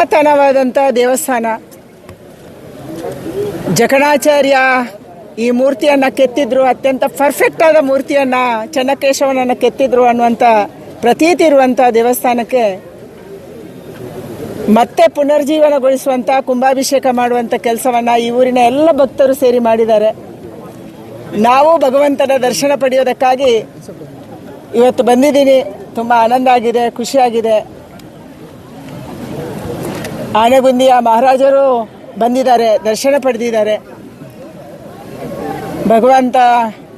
ಪುರಾತನವಾದಂಥ ದೇವಸ್ಥಾನ. ಜಕಣಾಚಾರ್ಯ ಈ ಮೂರ್ತಿಯನ್ನು ಕೆತ್ತಿದ್ರು, ಅತ್ಯಂತ ಪರ್ಫೆಕ್ಟ್ ಆದ ಮೂರ್ತಿಯನ್ನು ಚೆನ್ನಕೇಶವನನ್ನು ಕೆತ್ತಿದ್ರು ಅನ್ನುವಂಥ ಪ್ರತೀತಿ ಇರುವಂಥ ದೇವಸ್ಥಾನಕ್ಕೆ ಮತ್ತೆ ಪುನರ್ಜೀವನಗೊಳಿಸುವಂಥ ಕುಂಭಾಭಿಷೇಕ ಮಾಡುವಂಥ ಕೆಲಸವನ್ನು ಈ ಊರಿನ ಎಲ್ಲ ಭಕ್ತರು ಸೇರಿ ಮಾಡಿದ್ದಾರೆ. ನಾವು ಭಗವಂತನ ದರ್ಶನ ಪಡೆಯೋದಕ್ಕಾಗಿ ಇವತ್ತು ಬಂದಿದ್ದೀನಿ. ತುಂಬ ಆನಂದ ಆಗಿದೆ ಖುಷಿಯಾಗಿದೆ ಆನೆಗುಂದಿಯ ಮಹಾರಾಜರು ಬಂದಿದ್ದಾರೆ, ದರ್ಶನ ಪಡೆದಿದ್ದಾರೆ. ಭಗವಂತ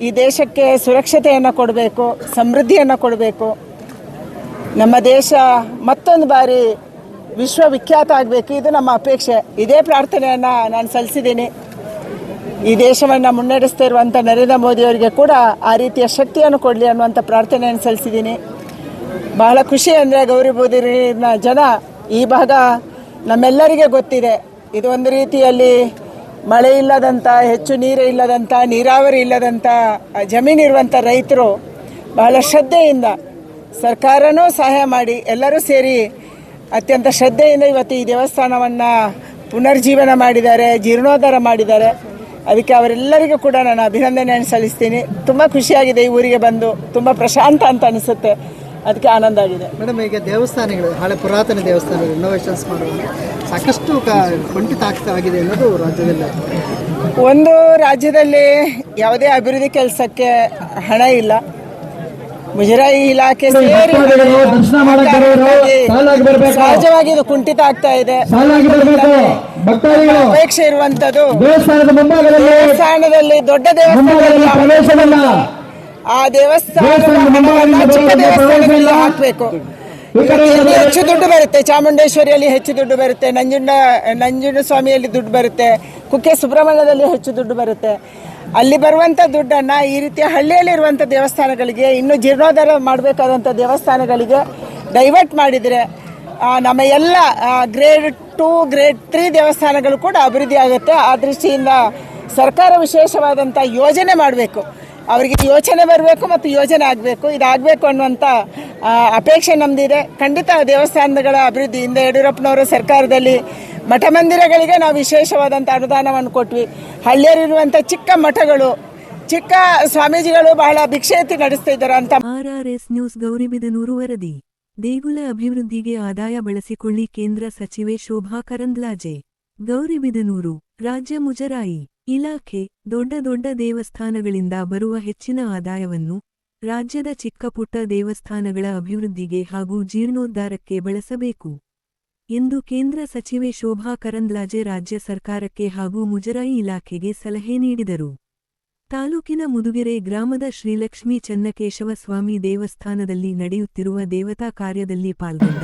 ಈ ದೇಶಕ್ಕೆ ಸುರಕ್ಷತೆಯನ್ನು ಕೊಡಬೇಕು, ಸಮೃದ್ಧಿಯನ್ನು ಕೊಡಬೇಕು. ನಮ್ಮ ದೇಶ ಮತ್ತೊಂದು ಬಾರಿ ವಿಶ್ವವಿಖ್ಯಾತ ಆಗಬೇಕು, ಇದು ನಮ್ಮ ಅಪೇಕ್ಷೆ. ಇದೇ ಪ್ರಾರ್ಥನೆಯನ್ನು ನಾನು ಸಲ್ಲಿಸಿದ್ದೀನಿ. ಈ ದೇಶವನ್ನು ಮುನ್ನಡೆಸ್ತಾ ಇರುವಂಥ ನರೇಂದ್ರ ಮೋದಿಯವರಿಗೆ ಕೂಡ ಆ ರೀತಿಯ ಶಕ್ತಿಯನ್ನು ಕೊಡಲಿ ಅನ್ನುವಂಥ ಪ್ರಾರ್ಥನೆಯನ್ನು ಸಲ್ಲಿಸಿದ್ದೀನಿ. ಬಹಳ ಖುಷಿ ಅಂದರೆ ಗೌರಿಬುದೂರಿನ ಜನ ಈ ಭಾಗ ನಮ್ಮೆಲ್ಲರಿಗೆ ಗೊತ್ತಿದೆ. ಇದು ಒಂದು ರೀತಿಯಲ್ಲಿ ಮಳೆ ಇಲ್ಲದಂಥ ಹೆಚ್ಚು ನೀರು ಇಲ್ಲದಂಥ ನೀರಾವರಿ ಇಲ್ಲದಂಥ ಜಮೀನಿರುವಂಥ ರೈತರು ಬಹಳ ಶ್ರದ್ಧೆಯಿಂದ ಸರ್ಕಾರನೂ ಸಹಾಯ ಮಾಡಿ ಎಲ್ಲರೂ ಸೇರಿ ಅತ್ಯಂತ ಶ್ರದ್ಧೆಯಿಂದ ಇವತ್ತು ಈ ದೇವಸ್ಥಾನವನ್ನು ಪುನರ್ಜೀವನ ಮಾಡಿದ್ದಾರೆ, ಜೀರ್ಣೋದ್ಧಾರ ಮಾಡಿದ್ದಾರೆ. ಅದಕ್ಕೆ ಅವರೆಲ್ಲರಿಗೂ ಕೂಡ ನಾನು ಅಭಿನಂದನೆಯನ್ನು ಸಲ್ಲಿಸ್ತೀನಿ. ತುಂಬ ಖುಷಿಯಾಗಿದೆ ಈ ಊರಿಗೆ ಬಂದು, ತುಂಬ ಪ್ರಶಾಂತ ಅಂತ ಅನಿಸುತ್ತೆ. ಅದಕ್ಕೆ ಆನಂದ ಆಗಿದೆ. ಮೇಡಮ್ ಈಗ ದೇವಸ್ಥಾನಗಳು ಹಳೆ ಪುರಾತನ ದೇವಸ್ಥಾನಗಳು ರಿನೋವೇಷನ್ಸ್ ಮಾಡೋದು ಸಾಕಷ್ಟು ಕುಂಠಿತ ಆಗ್ತಾ ಆಗಿದೆ ಅನ್ನೋದು ರಾಜ್ಯದಲ್ಲಿ. ಒಂದು ರಾಜ್ಯದಲ್ಲಿ ಯಾವುದೇ ಅಭಿವೃದ್ಧಿ ಕೆಲಸಕ್ಕೆ ಹಣ ಇಲ್ಲ. ಮುಜರಾಯಿ ಇಲಾಖೆ ಸೇರಿ ದರ್ಶನ ಮಾಡಕ್ ಬರೋರು ಸಾಲಾಗಿ ಬರ್ಬೇಕು. ಸಹಜವಾಗಿ ಇದು ಕುಂಠಿತ ಆಗ್ತಾ ಇದೆ. ಅಪೇಕ್ಷೆ ಇರುವಂತದ್ದು ದೇವಸ್ಥಾನದ ಮುಂಭಾಗದಲ್ಲಿ ದೇವಸ್ಥಾನದಲ್ಲಿ ದೊಡ್ಡ ದೇವಸ್ಥಾನದಲ್ಲಿ ಆ ದೇವಸ್ಥಾನ ಚಿಕ್ಕ ಇಲ್ಲ. ಹಾಕ್ಬೇಕು. ಇಲ್ಲಿ ಹೆಚ್ಚು ದುಡ್ಡು ಬರುತ್ತೆ. ಚಾಮುಂಡೇಶ್ವರಿಯಲ್ಲಿ ಹೆಚ್ಚು ದುಡ್ಡು ಬರುತ್ತೆ. ನಂಜುಂಡ ನಂಜುಂಡ ಸ್ವಾಮಿಯಲ್ಲಿ ದುಡ್ಡು ಬರುತ್ತೆ. ಕುಕ್ಕೆ ಸುಬ್ರಹ್ಮಣ್ಯದಲ್ಲಿ ಹೆಚ್ಚು ದುಡ್ಡು ಬರುತ್ತೆ. ಅಲ್ಲಿ ಬರುವಂಥ ದುಡ್ಡನ್ನು ಈ ರೀತಿಯ ಹಳ್ಳಿಯಲ್ಲಿರುವಂಥ ದೇವಸ್ಥಾನಗಳಿಗೆ ಇನ್ನೂ ಜೀರ್ಣೋದ್ಧಾರ ಮಾಡಬೇಕಾದಂಥ ದೇವಸ್ಥಾನಗಳಿಗೆ ಡೈವರ್ಟ್ ಮಾಡಿದರೆ ನಮ್ಮ ಎಲ್ಲ ಗ್ರೇಡ್ ಟು ಗ್ರೇಡ್ ತ್ರೀ ದೇವಸ್ಥಾನಗಳು ಕೂಡ ಅಭಿವೃದ್ಧಿ ಆಗುತ್ತೆ. ಆ ದೃಷ್ಟಿಯಿಂದ ಸರ್ಕಾರ ವಿಶೇಷವಾದಂಥ ಯೋಜನೆ ಮಾಡಬೇಕು. ಅವರಿಗೆ ಯೋಚನೆ ಬರಬೇಕು ಮತ್ತು ಯೋಜನೆ ಆಗಬೇಕು. ಇದಾಗಬೇಕು ಅನ್ನುವಂಥ ಅಪೇಕ್ಷೆ ನಮ್ಮದಿದೆ ಖಂಡಿತ ದೇವಸ್ಥಾನಗಳ ಅಭಿವೃದ್ಧಿ ಹಿಂದೆ ಯಡಿಯೂರಪ್ಪನವರು ಸರ್ಕಾರದಲ್ಲಿ ಮಠ ಮಂದಿರಗಳಿಗೆ ನಾವು ವಿಶೇಷವಾದಂಥ ಅನುದಾನವನ್ನು ಕೊಟ್ವಿ. ಹಳ್ಳಿಯರಿರುವಂಥ ಚಿಕ್ಕ ಮಠಗಳು, ಚಿಕ್ಕ ಸ್ವಾಮೀಜಿಗಳು ಬಹಳ ಭಿಕ್ಷೆ ಎತ್ತಿ ನಡೆಸ್ತಾ ಇದ್ದಾರೆ ಅಂತ. ಆರ್ಆರ್ಎಸ್ ನ್ಯೂಸ್ ಗೌರಿಬಿದನೂರು ವರದಿ. ದೇಗುಲ ಅಭಿವೃದ್ಧಿಗೆ ಆದಾಯ ಬಳಸಿಕೊಳ್ಳಿ ಕೇಂದ್ರ ಸಚಿವೆ ಶೋಭಾ ಕರಂದ್ಲಾಜೆ. ಗೌರಿಬಿದನೂರು ರಾಜ್ಯ ಮುಜರಾಯಿ. ಇಲಾಖೆ ದೊಡ್ಡ ದೊಡ್ಡ ದೇವಸ್ಥಾನಗಳಿಂದ ಬರುವ ಹೆಚ್ಚಿನ ಆದಾಯವನ್ನು ರಾಜ್ಯದ ಚಿಕ್ಕಪುಟ್ಟ ದೇವಸ್ಥಾನಗಳ ಅಭಿವೃದ್ಧಿಗೆ ಹಾಗೂ ಜೀರ್ಣೋದ್ಧಾರಕ್ಕೆ ಬಳಸಬೇಕು ಎಂದು ಕೇಂದ್ರ ಸಚಿವೆ ಶೋಭಾ ಕರಂದ್ಲಾಜೆ ರಾಜ್ಯ ಸರ್ಕಾರಕ್ಕೆ ಹಾಗೂ ಮುಜರಾಯಿ ಇಲಾಖೆಗೆ ಸಲಹೆ ನೀಡಿದರು. ತಾಲೂಕಿನ ಮುದುಗೆರೆ ಗ್ರಾಮದ ಶ್ರೀಲಕ್ಷ್ಮೀ ಚನ್ನಕೇಶವ ಸ್ವಾಮಿ ದೇವಸ್ಥಾನದಲ್ಲಿ ನಡೆಯುತ್ತಿರುವ ದೇವತಾ ಕಾರ್ಯದಲ್ಲಿ ಪಾಲ್ಗೊಂಡ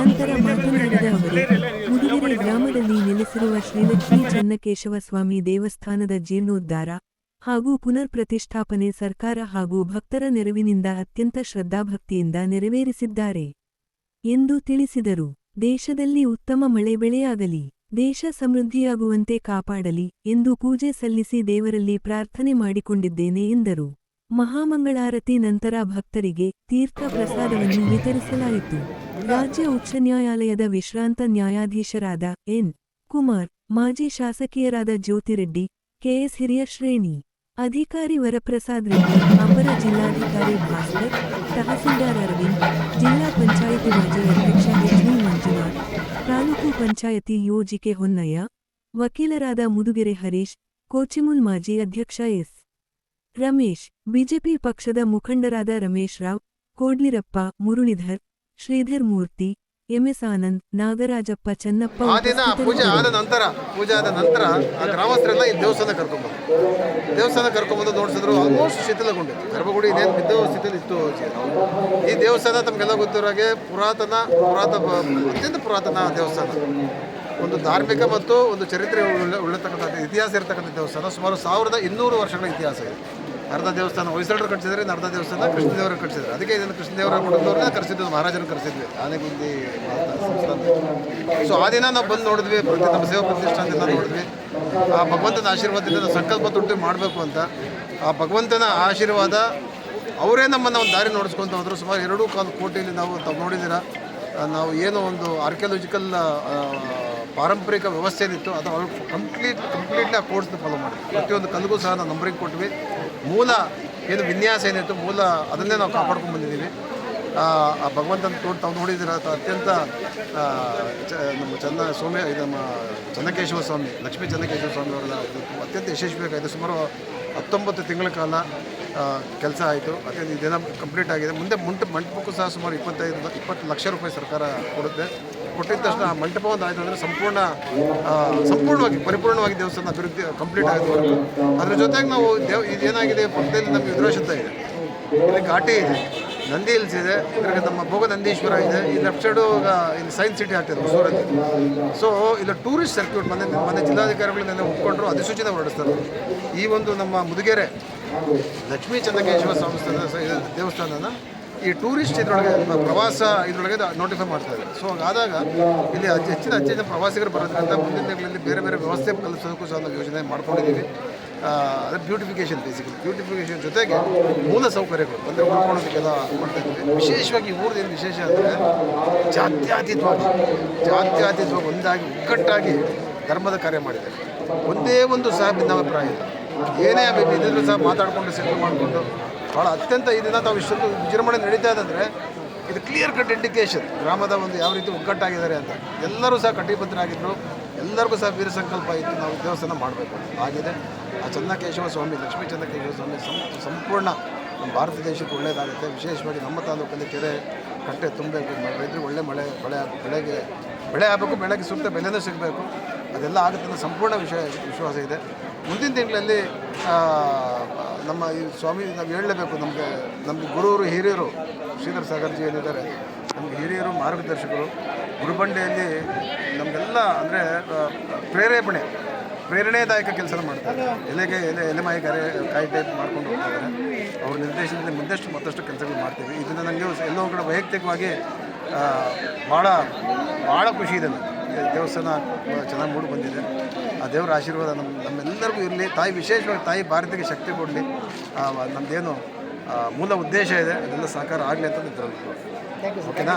ನಂತರ ಮಾತನಾಡಿದ ಅವರು ಶ್ರೀಲಕ್ಷ್ಮೀ ಚನ್ನಕೇಶವ ಸ್ವಾಮಿ ದೇವಸ್ಥಾನದ ಜೀರ್ಣೋದ್ಧಾರ ಹಾಗೂ ಪುನರ್ ಪ್ರತಿಷ್ಠಾಪನೆ ಸರ್ಕಾರ ಹಾಗೂ ಭಕ್ತರ ನೆರವಿನಿಂದ ಅತ್ಯಂತ ಶ್ರದ್ಧಾಭಕ್ತಿಯಿಂದ ನೆರವೇರಿಸಿದ್ದಾರೆ ಎಂದು ತಿಳಿಸಿದರು. ದೇಶದಲ್ಲಿ ಉತ್ತಮ ಮಳೆ ಬೆಳೆಯಾಗಲಿ, ದೇಶ ಸಮೃದ್ಧಿಯಾಗುವಂತೆ ಕಾಪಾಡಲಿ ಎಂದು ಪೂಜೆ ಸಲ್ಲಿಸಿ ದೇವರಲ್ಲಿ ಪ್ರಾರ್ಥನೆ ಮಾಡಿಕೊಂಡಿದ್ದೇನೆ ಎಂದರು. ಮಹಾಮಂಗಳಾರತಿ ನಂತರ ಭಕ್ತರಿಗೆ ತೀರ್ಥ ಪ್ರಸಾದವನ್ನು ವಿತರಿಸಲಾಯಿತು. ರಾಜ್ಯ ಉಚ್ಚ ನ್ಯಾಯಾಲಯದ ವಿಶ್ರಾಂತ ನ್ಯಾಯಾಧೀಶರಾದ ಎನ್. ಕುಮಾರ್ ಮಾಜಿ ಶಾಸಕಿಯರಾದ ಜ್ಯೋತಿರೆಡ್ಡಿ, ಕೆಎಸ್ ಹಿರಿಯ ಶ್ರೇಣಿ ಅಧಿಕಾರಿ ವರಪ್ರಸಾದ್ ರೆಡ್ಡಿ, ಅಪರ ಜಿಲ್ಲಾಧಿಕಾರಿ ಭಾಸ್ಕರ್, ತಹಸೀಲ್ದಾರ್ ಅರವಿಂದ್, ಜಿಲ್ಲಾ ಪಂಚಾಯಿತಿ ಮಾಜಿ ಅಧ್ಯಕ್ಷ ಎಚ್ ವಿ ಮಂಜುನಾಥ್, ತಾಲೂಕು ಪಂಚಾಯತಿ ಯೋಜಿಕೆ ಹೊನ್ನಯ್ಯ, ವಕೀಲರಾದ ಮುದುಗೆರೆ ಹರೀಶ್, ಕೋಚಿಮುಲ್ ಮಾಜಿ ಅಧ್ಯಕ್ಷ ಎಸ್. ರಮೇಶ್, ಬಿಜೆಪಿ ಪಕ್ಷದ ಮುಖಂಡರಾದ ರಮೇಶ್ ರಾವ್ ಕೋಡ್ಲಿರಪ್ಪ, ಮುರುಳಿಧರ್, ಶ್ರೀಧರ್ ಮೂರ್ತಿ ಎಂಎಸ್ ಆನಂದ್ ನಾಗರಾಜಪ್ಪ ಚೆನ್ನಪ್ಪ ಆ ದಿನ ಪೂಜೆ ಆದ ನಂತರ ಪೂಜೆ ಆದ ನಂತರ ಆ ಗ್ರಾಮಸ್ಥರೆಲ್ಲ ಈ ದೇವಸ್ಥಾನ ಕರ್ಕೊಂಡ್ಬಂದು ದೇವಸ್ಥಾನ ಕರ್ಕೊಂಡ್ಬಂದು ನೋಡಿಸಿದ್ರು ಆಲ್ಮೋಸ್ಟ್ ಶಿಥಿಲಗೊಂಡಿತ್ತು. ಗರ್ಭಗುಡಿ ಇದೇನು ಬಿದ್ದು ಶಿಥಿಲ ಇತ್ತು ಈ ದೇವಸ್ಥಾನ ತಮಗೆಲ್ಲ ಗೊತ್ತಿರೋ ಹಾಗೆ ಪುರಾತನ ಪುರಾತನ ಅತ್ಯಂತ ಪುರಾತನ ದೇವಸ್ಥಾನ. ಒಂದು ಧಾರ್ಮಿಕ ಮತ್ತು ಒಂದು ಚರಿತ್ರೆ ಉಳ್ಳ ಉಳ್ಳತಕ್ಕಂಥ ಇತಿಹಾಸ ಇರತಕ್ಕಂಥ ದೇವಸ್ಥಾನ. ಸುಮಾರು ಸಾವಿರದ ಇನ್ನೂರು ವರ್ಷಗಳ ಇತಿಹಾಸ ಇದೆ. ಅರ್ಧ ದೇವಸ್ಥಾನ ಹೊಯ್ಸಳರು ಕಟ್ಟಿಸಿದ್ರೆ ಇನ್ನು ಅರ್ಧ ದೇವಸ್ಥಾನ ಕೃಷ್ಣದೇವರು ಕಟ್ಟಿಸಿದ್ರು. ಅದಕ್ಕೆ ಇದನ್ನು ಕೃಷ್ಣದೇವರ ಕುಟುಂಬದವ್ರನ್ನ ಕರೆಸಿದ್ದು ಮಹಾರಾಜರು ಕರೆಸಿದ್ವಿ. ಆನೆಗುಂದಿ ಸಂಸ್ಥಾನ ಸೊ ಆ ದಿನ ನಾವು ಬಂದು ನೋಡಿದ್ವಿ, ಪ್ರತಿ ನಮ್ಮ ಸೇವಾ ಪ್ರತಿಷ್ಠಾನದಿಂದ ನೋಡಿದ್ವಿ. ಆ ಭಗವಂತನ ಆಶೀರ್ವಾದದಿಂದ ನಾವು ಸಂಕಲ್ಪ ತೊಟ್ಟು ಮಾಡಬೇಕು ಅಂತ. ಆ ಭಗವಂತನ ಆಶೀರ್ವಾದ ಅವರೇ ನಮ್ಮನ್ನು ಒಂದು ದಾರಿ ನೋಡಿಸ್ಕೊಂತ ಹೋದ್ರು. ಸುಮಾರು ಎರಡೂ ಕಾಲು ಕೋಟಿಯಲ್ಲಿ ನಾವು ತಾವು ನೋಡಿದ್ದೀರ? ನಾವು ಏನು ಒಂದು ಆರ್ಕಿಯಾಲಜಿಕಲ್ ಪಾರಂಪರಿಕ ವ್ಯವಸ್ಥೆ ಏನಿತ್ತು ಅದು ಅವ್ರು ಕಂಪ್ಲೀಟ್ ಕಂಪ್ಲೀಟ್ಲಿ ಆ ಕೋರ್ಸ್ನ ಫಾಲೋ ಮಾಡಿ ಪ್ರತಿಯೊಂದು ಕಲ್ಲಿಗೂ ಸಹ ನಾವು ನಂಬರಿಂಗ್ ಕೊಟ್ವಿ. ಮೂಲ ಏನು ವಿನ್ಯಾಸ ಏನಿತ್ತು, ಮೂಲ ಅದನ್ನೇ ನಾವು ಕಾಪಾಡ್ಕೊಂಡು ಬಂದಿದ್ದೀವಿ. ಆ ಭಗವಂತನ ತೋಟ ತಾವು ನೋಡಿದಿರ ಅತ್ಯಂತ ನಮ್ಮ ಚನ್ನ ಇದು ನಮ್ಮ ಚನ್ನಕೇಶವ ಸ್ವಾಮಿ, ಲಕ್ಷ್ಮೀ ಚನ್ನಕೇಶವ ಸ್ವಾಮಿ ಅವರ ಅತ್ಯಂತ ಯಶಸ್ವಿಯಾಗಿದೆ ಸುಮಾರು ಹತ್ತೊಂಬತ್ತು ತಿಂಗಳ ಕಾಲ ಕೆಲಸ ಆಯಿತು. ಅತ್ಯಂತ ಇದೆಲ್ಲ ಕಂಪ್ಲೀಟ್ ಆಗಿದೆ. ಮುಂದೆ ಮಂಟ ಮಂಟಪಕ್ಕೂ ಸಹ ಸುಮಾರು ಇಪ್ಪತ್ತೈದು ಇಪ್ಪತ್ತು ಲಕ್ಷ ರೂಪಾಯಿ ಸರ್ಕಾರ ಕೊಡುತ್ತೆ. ಕೊಟ್ಟಿದ ತಕ್ಷಣ ಆ ಮಂಟಪ ಒಂದು ಆಯಿತು ಅಂದರೆ ಸಂಪೂರ್ಣ ಸಂಪೂರ್ಣವಾಗಿ, ಪರಿಪೂರ್ಣವಾಗಿ ದೇವಸ್ಥಾನ ಅಭಿವೃದ್ಧಿ ಕಂಪ್ಲೀಟ್ ಆಗಿದೆ ಅದ್ರ ಜೊತೆಗೆ ನಾವು ದೇವ್ ಇದೇನಾಗಿದೆ ಪಕ್ಕದಲ್ಲಿ ನಮಗೆ ವಿದ್ರಾಶುದ್ಧ ಇದೆ. ಇಲ್ಲಿ ಘಾಟಿ ಇದೆ. ನಂದಿ ಹಿಲ್ಸ್ ಇದೆ. ಇದ್ರಾಗ ನಮ್ಮ ಭೋಗ ನಂದೀಶ್ವರ ಇದೆ. ಈ ಲೆಫ್ಟ್ ಸೈಡು ಇಲ್ಲಿ ಸೈನ್ಸ್ ಸಿಟಿ ಆಗ್ತಿದೆ, ಹೊಸೂರಲ್ಲಿ. ಸೊ ಇದು ಟೂರಿಸ್ಟ್ ಸರ್ಕ್ಯೂಟ್ ಮನೆ ಮನೆ ಜಿಲ್ಲಾಧಿಕಾರಿಗಳು ನೆನ್ನೆ ಒಪ್ಕೊಂಡ್ರು, ಅಧಿಸೂಚನೆ ಹೊರಡಿಸ್ತಾರೆ. ಈ ಒಂದು ನಮ್ಮ ಮುದುಗೆರೆ ಲಕ್ಷ್ಮೀ ಚಂದ್ರಕೇಶ್ವರ ಸಂಸ್ಥಾನ ಇದು ದೇವಸ್ಥಾನನ ಈ ಟೂರಿಸ್ಟ್ ಇದರೊಳಗೆ ಪ್ರವಾಸ ಇದರೊಳಗೆ ನೋಟಿಫೈ ಮಾಡ್ತಾ ಇದೆ ಸೊ ಹಾಗಾದಾಗ ಇಲ್ಲಿ ಅತಿ ಹೆಚ್ಚಿನ ಹೆಚ್ಚಿನ ಪ್ರವಾಸಿಗರು ಬರೋದ್ರಿಂದ ಮುಂದಿನ ದಿನಗಳಲ್ಲಿ ಬೇರೆ ಬೇರೆ ವ್ಯವಸ್ಥೆ ಕಲಿಸೋದಕ್ಕೂ ಸಹ ನಾವು ಯೋಜನೆ ಮಾಡ್ಕೊಂಡಿದ್ದೀವಿ. ಅದೇ ಬ್ಯೂಟಿಫಿಕೇಷನ್ ಬೇಸಿಕಲಿ ಬ್ಯೂಟಿಫಿಕೇಷನ್ ಜೊತೆಗೆ ಮೂಲ ಸೌಕರ್ಯಗಳು ಅಂದರೆ ಉಳ್ಕೊಳ್ಳೋದಕ್ಕೆಲ್ಲ ಮಾಡ್ತಾ ಇದ್ದೀವಿ. ವಿಶೇಷವಾಗಿ ಈ ಊರದೇನು ವಿಶೇಷ ಅಂದರೆ ಜಾತ್ಯಾತೀತವಾಗಿ ಜಾತ್ಯಾತೀತವಾಗಿ ಒಂದಾಗಿ ಒಗ್ಗಟ್ಟಾಗಿ ಧರ್ಮದ ಕಾರ್ಯ ಮಾಡಿದ್ದಾರೆ. ಒಂದೇ ಒಂದು ಸಹ ಭಿನ್ನಾಭಿಪ್ರಾಯ ಇಲ್ಲ. ಏನೇ ಇದ್ರೂ ಸಹ ಮಾತಾಡಿಕೊಂಡು ಸೆಟ್ಲ್ ಮಾಡಿಕೊಂಡು. ಭಾಳ ಅತ್ಯಂತ ಇದನ್ನು ತಾವು ಇಷ್ಟೊಂದು ವಿಜೃಂಭಣೆ ನಡೀತಾ ಇದ್ದಂದರೆ ಇದು ಕ್ಲಿಯರ್ ಕಟ್ ಇಂಡಿಕೇಶನ್ ಗ್ರಾಮದ ಒಂದು ಯಾವ ರೀತಿ ಒಗ್ಗಟ್ಟಾಗಿದ್ದಾರೆ ಅಂತ. ಎಲ್ಲರೂ ಸಹ ಕಟಿಬದ್ಧರಾಗಿದ್ದರು ಎಲ್ಲರಿಗೂ ಸಹ ವೀರ ಸಂಕಲ್ಪ ಇತ್ತು. ನಾವು ದೇವಸ್ಥಾನ ಮಾಡಬೇಕು ಆಗಿದೆ. ಆ ಚನ್ನಕೇಶವ ಸ್ವಾಮಿ, ಲಕ್ಷ್ಮೀ ಚನ್ನಕೇಶವ ಸ್ವಾಮಿ ಸಂಪೂರ್ಣ ನಮ್ಮ ಭಾರತ ದೇಶಕ್ಕೆ ಒಳ್ಳೆಯದಾಗುತ್ತೆ. ವಿಶೇಷವಾಗಿ ನಮ್ಮ ತಾಲೂಕಲ್ಲಿ ಕೆರೆ ಕಟ್ಟೆ ತುಂಬಬೇಕು. ರೈತರಿಗೆ ಒಳ್ಳೆ ಮಳೆ, ಬೆಳೆ ಬೆಳೆಗೆ, ಬೆಳೆ ಆಗಬೇಕು, ಬೆಳೆಗೆ ಸೂಕ್ತ ಬೆಲೆನೂ ಸಿಗಬೇಕು. ಅದೆಲ್ಲ ಆಗುತ್ತೆ ಅನ್ನೋ ಸಂಪೂರ್ಣ ವಿಷಯ, ವಿಶ್ವಾಸ ಇದೆ. ಮುಂದಿನ ತಿಂಗಳಲ್ಲಿ ನಮ್ಮ ಈ ಸ್ವಾಮಿ ನಾವು ಹೇಳಲೇಬೇಕು, ನಮಗೆ ನಮಗೆ ಗುರುವರು, ಹಿರಿಯರು, ಶ್ರೀಧರ್ ಸಾಗರ್ಜಿ ಏನಿದ್ದಾರೆ ನಮಗೆ ಹಿರಿಯರು, ಮಾರ್ಗದರ್ಶಕರು, ಗುರುಬಂಡೆಯಲ್ಲಿ ನಮಗೆಲ್ಲ ಅಂದರೆ ಪ್ರೇರೇಪಣೆ, ಪ್ರೇರಣೆದಾಯಕ ಕೆಲಸ ಮಾಡ್ತಾರೆ. ಎಲೆಗೆ ಎಲೆ ಎಲೆಮಾಯಿ ಕರೆ, ಕಾಯಿ ಟೈಪ್ ಮಾಡ್ಕೊಂಡು ಹೋಗ್ತಾರೆ. ಅವ್ರ ನಿರ್ದೇಶನದಲ್ಲಿ ಮುಂದಷ್ಟು ಮತ್ತಷ್ಟು ಕೆಲಸಗಳು ಮಾಡ್ತೀವಿ. ಇದನ್ನು ನನಗೆ ಎಲ್ಲೋ ಕಡೆ ವೈಯಕ್ತಿಕವಾಗಿ ಭಾಳ ಭಾಳ ಖುಷಿ ಇದೆ. ದೇವಸ್ಥಾನ ಚೆನ್ನಾಗಿ ಮೂಡಿ ಬಂದಿದೆ. ಆ ದೇವರ ಆಶೀರ್ವಾದ ನಮ್ಮ ನಮ್ಮೆಲ್ಲರಿಗೂ ಇರಲಿ. ತಾಯಿ ವಿಶೇಷವಾಗಿ ತಾಯಿ ಭಾರತಕ್ಕೆ ಶಕ್ತಿ ಕೊಡಲಿ. ನಮ್ಮದೇನು ಮೂಲ ಉದ್ದೇಶ ಇದೆ. ಅದೆಲ್ಲ ಸಹಕಾರ ಆಗಲಿ ಅಂತ ನಿಂತಿರೋದು ಓಕೆನಾ